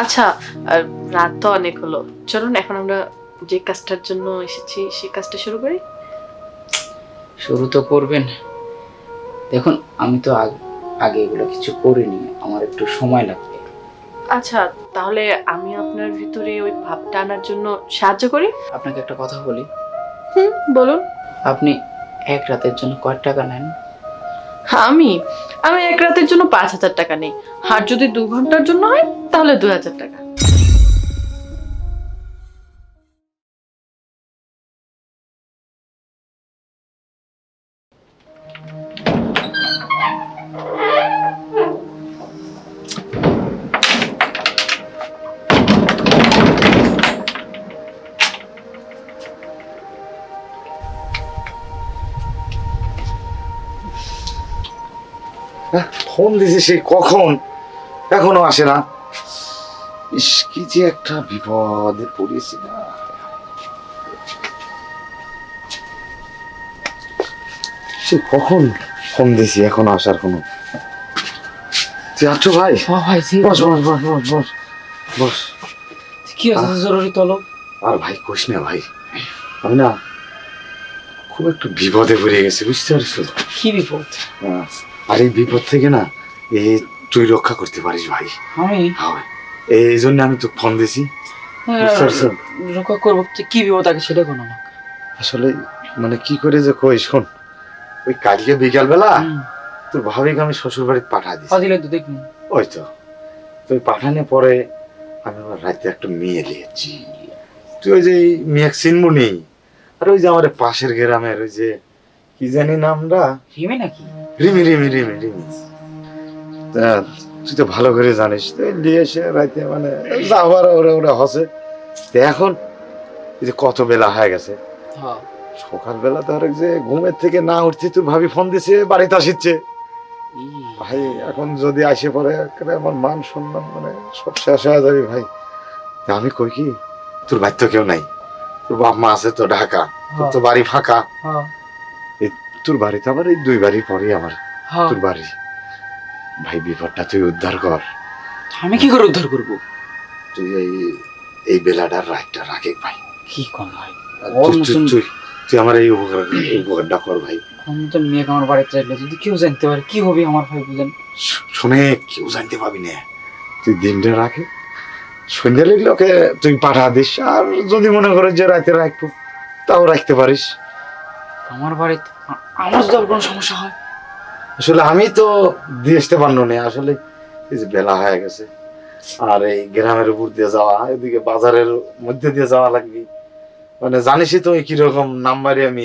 আচ্ছা আর রাত তো অনেক হলো। চলুন এখন আমরা যে কাজটার জন্য এসেছি সেই কাজটা শুরু করি। শুরু তো করবেন। দেখুন আমি তো আগ- আগে এগুলো কিছু করিনি। আমার একটু সময় লাগবে। আচ্ছা তাহলে আমি আপনার ভিতরে ওই ভাবটা আনার জন্য সাহায্য করি? আপনাকে একটা কথা বলি। হুম বলুন। আপনি এক রাতের জন্য কয় টাকা নেন? আমি আমি এক রাতের জন্য পাঁচ হাজার টাকা নেই। আর যদি দু ঘণ্টার জন্য হয়, তাহলে দু হাজার টাকা। ফোন দিছে সে কখন? এখনও আসে না। ইস কি যে একটা বিপদে পড়েছি না। সে কখন ফোন দিছি এখন আসার কোনো? তুই আছো ভাই? ভাই বস বস বস বস বস বস। কি আছে জরুরি তলব? আর ভাই কোষ না ভাই। আমি না খুব একটু বিপদে পড়ে গেছি বুঝতে পারছ? কি বিপদ? হ্যাঁ, আর এই বিপদ থেকে না এই তুই রক্ষা করতে পারিস ভাই। আমি? হ্যাঁ এই জন্য আমি তো ফোন দিছি। রক্ষা করব। কি বিপদ আগে সেটা কোনো আসলে মানে কি করে যে কই শোন ওই কালকে বিকাল বেলা তোর ভাবিকে আমি শ্বশুর বাড়িতে পাঠা দিছি। দিলে তো দেখুন ওই তো। তুই পাঠানোর পরে আমি আবার রাতে একটা মেয়ে লিয়েছি। তুই ওই যে মেয়ে চিনবো নেই আর ওই যে আমার পাশের গ্রামের ওই যে কি জানি নামটা? রিমে নাকি? রিমি রিমি রিমি রিমি। তুই তো ভালো করে জানিস তো নিয়ে এসে রাইতে মানে যাবার ওরা ওরা হসে। এখন এই যে কত বেলা হয়ে গেছে। হ্যাঁ। সকালবেলা ধর যে ঘুমের থেকে না উঠছি তুই ভাবি ফোন দিছে বাড়িতে আসিচ্ছে। ভাই এখন যদি আসে পরে একেবারে আমার মান সম্মান মানে সব শেষ হয়ে যাবে ভাই। আমি কই কি তোর বাড়ি তো কেউ নাই। তোর বাপ মা আছে তো ঢাকা তোর তো বাড়ি ফাঁকা। হ্যাঁ। তোর বাড়িতে আবার এই দুই বাড়ি পরে আমার তোর বাড়ি। ভাই বিপদটা তুই উদ্ধার কর। আমি কি করে উদ্ধার করব? তুই এই এই বেলাটার রাইটটা রাখে ভাই। কি কম ভাই? তুই- তুই- আমার এই উপকার উপকারটা কর ভাই। তো মেয়েকে আমার বাড়িতে রাখলে যদি কেউ জানতে পারে কি হবে আমার ভাই বুঝেন? শোনে কেউ জানতে পাবি না। তুই দিনটা রাখে সন্ধ্যা ওকে তুই পাঠা দিস আর যদি মনে করে যে রাতে রাখব তাও রাখতে পারিস। আমার বাড়িতে আমার যদি কোনো সমস্যা হয়? আসলে আমি তো দিয়ে আসতে পারল না আসলে এই যে বেলা হয়ে গেছে। আর এই গ্রামের উপর দিয়ে যাওয়া এদিকে বাজারের মধ্যে দিয়ে যাওয়া লাগবে। মানে জানিসই তো কীরকম নাম্বারে আমি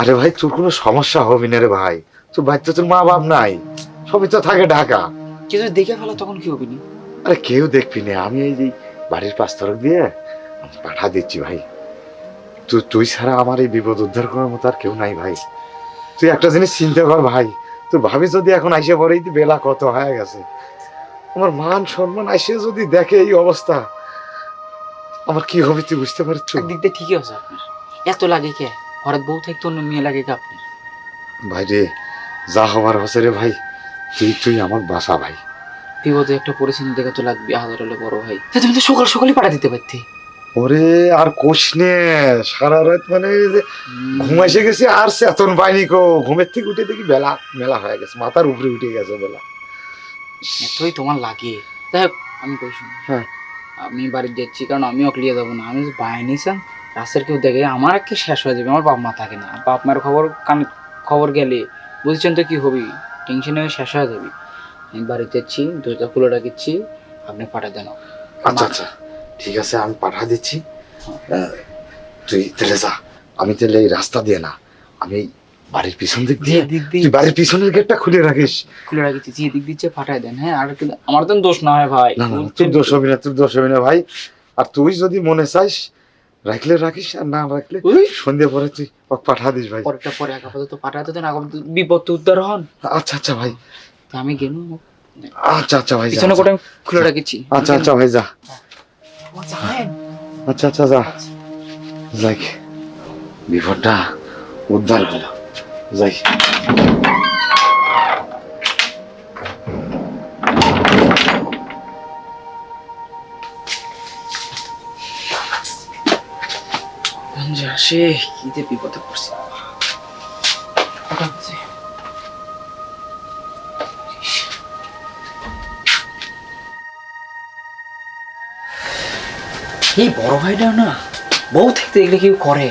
আরে ভাই তোর কোনো সমস্যা হবে না রে ভাই? তোর বাড়িতে তোর মা বাপ নাই। সবই তো থাকে ঢাকা। যদি দেখে ফেলো তখন কি হবে আরে কেউ দেখবি না। আমি এই যে বাড়ির পাঁচ তরক দিয়ে পাঠা দিচ্ছি ভাই। তুই তুই ছাড়া আমার এই বিপদ উদ্ধার করার মতো আর কেউ নাই ভাই। তুই একটা জিনিস চিন্তা কর ভাই তুই ভাবি যদি এখন আইসে পরে বেলা কত হয়ে গেছে। আমার মান সম্মান আইসে যদি দেখে এই অবস্থা আমার কি হবে তুই বুঝতে পারছ? একদিক দিয়ে ঠিকই আছে আপনার। এত লাগে কে? ঘরের বউ থাকতে অন্য মেয়ে লাগে কে আপনার? ভাই রে যা হবার হসে রে ভাই তুই তুই আমার বাসা ভাই। বিপদে একটা পরিস্থিতি দেখে তো লাগবে হাজার হলে বড় ভাই। তুমি তো সকাল সকালই পাঠা দিতে পারতে। ওরে আর কোষ নে সারা রাত মানে যে ঘুমাইসে গেছি আর চেতন পাইনি কো ঘুমের থেকে উঠে দেখি বেলা মেলা হয়ে গেছে মাথার উপরে উঠে গেছে বেলা। এতই তোমার লাগে। হোক আমি কই শুনি? হ্যাঁ। আমি বাড়ি যাচ্ছি কারণ আমিও ক্লিয়ে যাব না। আমি বাইরে নিয়েছিলাম রাস্তার কেউ দেখে আমার একে শেষ হয়ে যাবে? আমার বাপ মা থাকে না। বাপ মায়ের খবর কান খবর গেলে বুঝছেন তো কি হবি? টেনশনে শেষ হয়ে যাবি। আমি বাড়ি যাচ্ছি দরজা খুলে রাখিচ্ছি আপনি পাঠা দেন আচ্ছা আচ্ছা। ঠিক আছে আমি পাঠা দিচ্ছি। আহ, তুই তাহলে যা। আমি তাহলে এই রাস্তা দিয়ে না আমি বাড়ির পিছন দিক দিয়ে দিক দিয়ে তুই বাড়ির পিছনের গেটটা খুলে রাখিস। খুলে রাখিচ্ছি যে দিক দিচ্ছে পাঠায় দেন হ্যাঁ? আর কিন্তু আমার তো দোষ না হয় ভাই। না না না, তোর দোষ হবে না তোর দোষ হবে না ভাই। আর তুই যদি মনে চাইস রাখলে রাখিস আর না রাখলে সন্ধ্যে পরে তুই পাঠা দিস ভাই। পরেরটা পরে আপাতত পাঠাতে দেন আপাতত বিপদ তো উদ্ধার হন। আচ্ছা আচ্ছা ভাই। তা আমি গেলাম। আচ্ছা আচ্ছা ভাই পিছনে কোটা খুলে রাখিচ্ছি আচ্ছা আচ্ছা ভাই যা। যাবেন? আচ্ছা আচ্ছা যা যাই বিপদটা উদ্ধার হলো। যাই সে কি বিপদে পড়ছে। এই বড় ভাইটা না? বউ থাকতে এগুলো কেউ করে।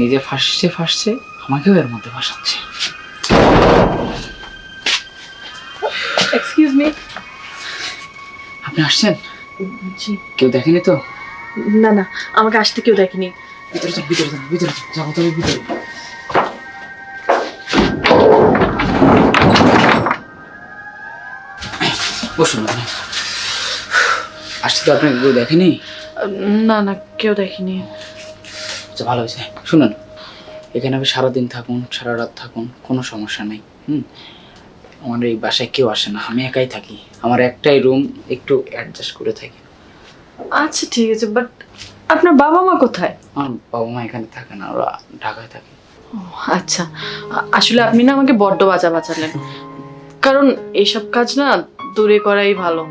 নিজে ফাঁসছে ফাঁসছে আমাকেও এর মধ্যে ফাঁসাচ্ছে। এক্সকিউজ মি আপনি আসছেন? জি। কেউ দেখেনি তো? না না আমাকে আসতে কেউ দেখেনি। ভিতরে যান ভিতরে যান ভিতরে যাব তবে ভিতরে। বসুন আপনি। আসছে তো আপনাকে কেউ দেখেনি? না না কেউ দেখেনি। আচ্ছা ভালো হয়েছে। শুনুন এখানে আপনি সারাদিন থাকুন সারা রাত থাকুন কোনো সমস্যা নেই হুম? আমার এই বাসায় কেউ আসে না আমি একাই থাকি। আমার একটাই রুম একটু অ্যাডজাস্ট করে থাকি। আচ্ছা ঠিক আছে বাট আপনার বাবা মা কোথায়? আমার বাবা মা এখানে থাকে না ওরা ঢাকায় থাকে। ও, আচ্ছা আ- আসলে আপনি না আমাকে বড্ড বাঁচা বাঁচালেন কারণ এসব কাজ না দূরে করাই ভালো।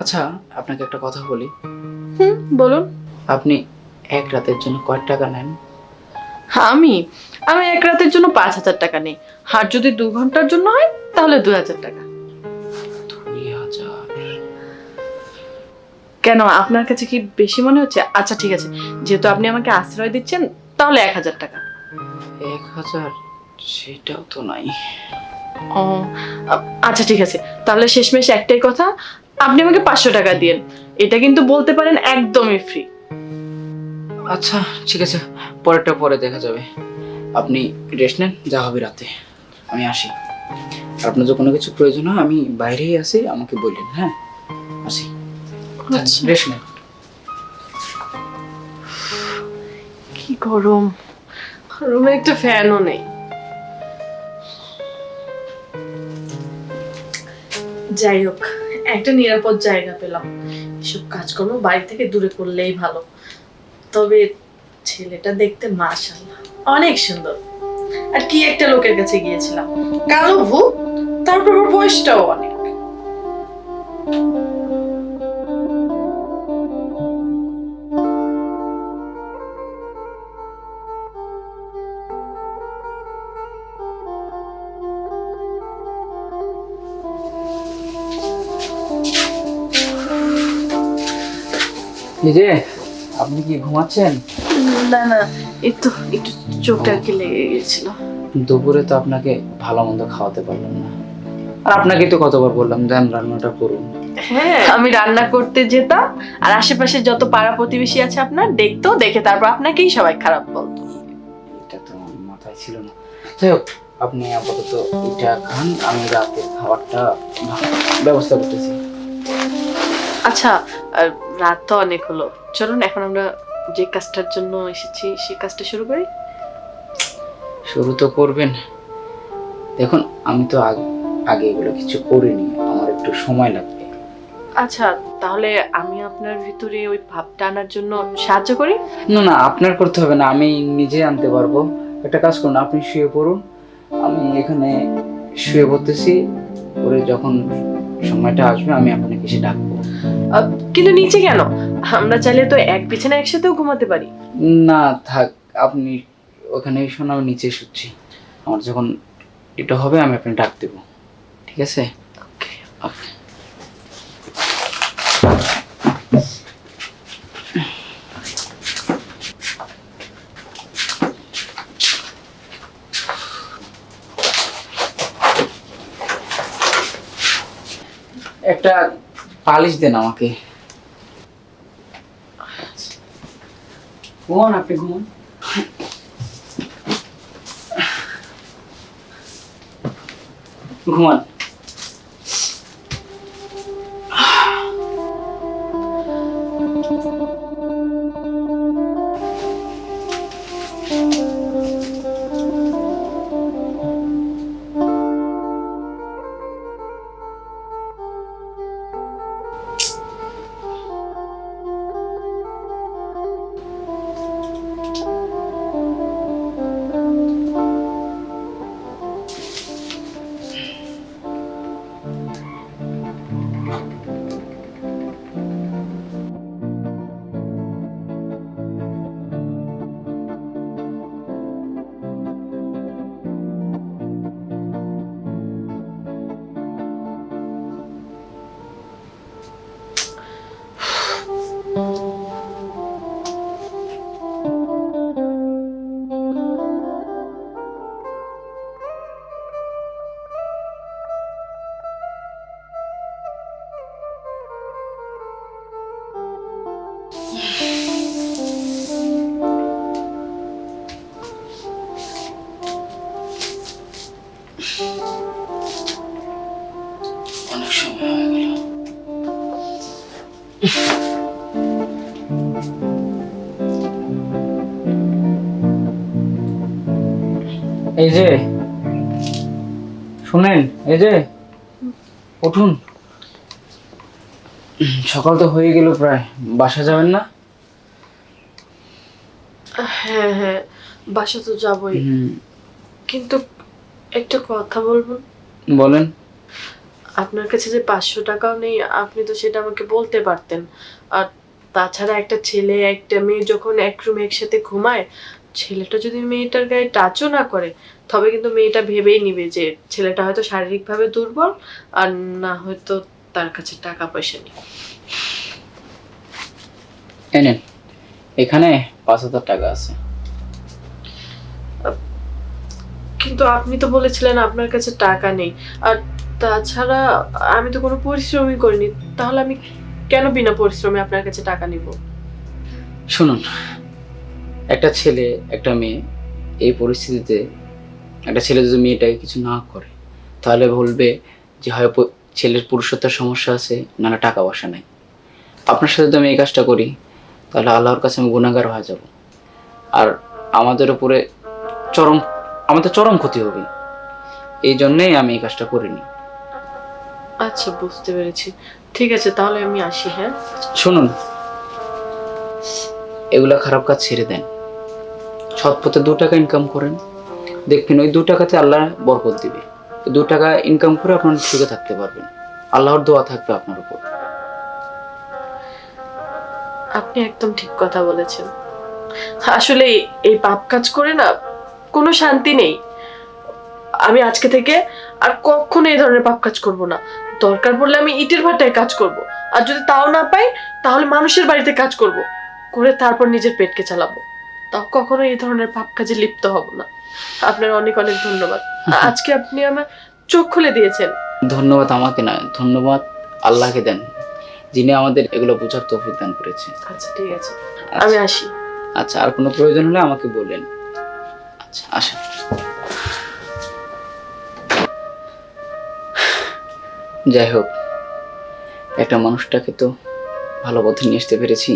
আচ্ছা আপনাকে একটা কথা বলি। হুম বলুন। আপনি এক রাতের জন্য কয় টাকা নেন? আমি। আমি এক রাতের জন্য পাঁচ হাজার টাকা নেই। আর যদি দু ঘণ্টার জন্য হয় তাহলে দু হাজার টাকা। দুই হাজার। কেন? আপনার কাছে কি বেশি মনে হচ্ছে? আচ্ছা ঠিক আছে। যেহেতু আপনি আমাকে আশ্রয় দিচ্ছেন তাহলে এক হাজার টাকা। এক হাজার? সেটাও তো নাই। ও আচ্ছা ঠিক আছে। তাহলে শেষমেশ একটাই কথা। আপনি আমাকে পাঁচশো টাকা দিয়েন। এটা কিন্তু বলতে পারেন একদমই ফ্রি আচ্ছা ঠিক আছে। পরেরটা পরে দেখা যাবে। আপনি রেস্ট নেন যা হবে রাতে। আমি আসি। আপনার যদি কোনো কিছু প্রয়োজন হয় আমি বাইরেই আছি আমাকে বললেন হ্যাঁ? আসি। আচ্ছা। রেস্ট নেন। কি গরম। রুমে একটা ফ্যানও নেই। যাই হোক। একটা নিরাপদ জায়গা পেলাম। এসব কাজকর্ম বাড়ি থেকে দূরে করলেই ভালো। তবে ছেলেটা দেখতে মাশাল্লাহ অনেক সুন্দর। আর কি একটা লোকের কাছে গিয়েছিলাম। কালো ভূত তারপর বয়সটাও অনেক। যে আপনি কি ঘুমাচ্ছেন? না না একটু একটু চোখটা কি লেগে গেছিল। দুপুরে তো আপনাকে ভালো মন্দ খাওয়াতে পারলাম না। আর আপনাকে তো কতবার বললাম দেন রান্নাটা করুন। হ্যাঁ আমি রান্না করতে যেতাম আর আশেপাশে যত পাড়া প্রতিবেশী আছে আপনার দেখতো দেখে তারপর আপনাকেই সবাই খারাপ বলতো। এটা তো আমার মাথায় ছিল না। যাই হোক আপনি আপাতত এটা খান আমি রাতের খাবারটা ব্যবস্থা করতেছি। আচ্ছা আর রাত তো অনেক হলো। চলুন এখন আমরা যে কাজটার জন্য এসেছি সেই কাজটা শুরু করি। শুরু তো করবেন। দেখুন আমি তো আগ- এগুলো কিছু করিনি আমার একটু সময় লাগবে। আচ্ছা তাহলে আমি আপনার ভিতরে ওই ভাবটা আনার জন্য সাহায্য করি? না না আপনার করতে হবে না আমি নিজে আনতে পারব। একটা কাজ করুন আপনি শুয়ে পড়ুন। আমি এখানে শুয়ে পড়তেছি পরে যখন সময়টা আসবে আমি আপনাকে এসে ডাকবো। কিন্তু নিচে কেন? আমরা চাইলে তো এক বিছানা একসাথেও ঘুমাতে পারি। না থাক আপনি ওখানে শোন আমি নিচে শুচ্ছি। আমার যখন এটা হবে আমি আপনাকে ডাক দেবো। ঠিক আছে? ওকে ওকে। একটা পালিশ দেন আমাকে। ঘুমান আপনি ঘুমান। ঘুমান। শুনেন এই যে উঠুন। সকাল তো হয়ে গেল প্রায় বাসা যাবেন না? হ্যাঁ হ্যাঁ বাসা তো যাবই। কিন্তু একটা কথা বলব? বলেন। আপনার কাছে যে পাঁচশো টাকাও নেই আপনি তো সেটা আমাকে বলতে পারতেন। আর তাছাড়া একটা ছেলে একটা মেয়ে যখন এক রুমে একসাথে ঘুমায় ছেলেটা যদি মেয়েটার গায়ে টাচও না করে তবে কিন্তু মেয়েটা ভেবেই নিবে যে ছেলেটা হয়তো শারীরিকভাবে দুর্বল আর না হয়তো তার কাছে টাকা পয়সা নেই। এই নেন এখানে পাঁচ হাজার টাকা আছে। কিন্তু আপনি তো বলেছিলেন আপনার কাছে টাকা নেই। আর তাছাড়া আমি তো কোনো পরিশ্রমই করিনি তাহলে আমি কেন বিনা পরিশ্রমে আপনার কাছে টাকা নিব? শুনুন একটা ছেলে একটা মেয়ে এই পরিস্থিতিতে একটা ছেলে যদি মেয়েটাকে কিছু না করে তাহলে বলবে যে হয় ছেলের পুরুষত্বের সমস্যা আছে নানা টাকা পয়সা নাই। আপনার সাথে যদি আমি এই কাজটা করি তাহলে আল্লাহর কাছে আমি গুণাগার হয়ে যাব। আর আমাদের উপরে চরম আমাদের চরম ক্ষতি হবে। এই জন্যেই আমি এই কাজটা করিনি। আচ্ছা বুঝতে পেরেছি। ঠিক আছে তাহলে আমি আসি হ্যাঁ? শুনুন এগুলা খারাপ কাজ ছেড়ে দেন। সৎ পথে দু টাকা ইনকাম করেন। দেখবেন ওই দু টাকাতে আল্লাহ বরকত দিবে। দু টাকা ইনকাম করে আপনার সুখে থাকতে পারবেন। আল্লাহর দোয়া থাকবে আপনার উপর। আপনি একদম ঠিক কথা বলেছেন। আসলে এই- পাপ কাজ করে না, কোনো শান্তি নেই। আমি আজকে থেকে আর কখনো এই ধরনের পাপ কাজ করব না। দরকার পড়লে আমি ইটের ভাটায় কাজ করব। আর যদি তাও না পাই, তাহলে মানুষের বাড়িতে কাজ করব। করে তারপর নিজের পেটকে চালাবো। তাও কখনো এই ধরনের পাপ কাজে লিপ্ত হব না। আপনার অনেক অনেক ধন্যবাদ। আজকে আপনি আমার চোখ খুলে দিয়েছেন। ধন্যবাদ আমাকে না ধন্যবাদ আল্লাহকে দেন যিনি আমাদের এগুলো বোঝার তৌফিক দান করেছে আচ্ছা ঠিক আছে। আমি আচ্ছা, আসি। আচ্ছা আর কোনো প্রয়োজন হলে আমাকে বললেন আচ্ছা আসেন। যাই হোক একটা মানুষটাকে তো ভালো পথে নিয়ে আসতে পেরেছি।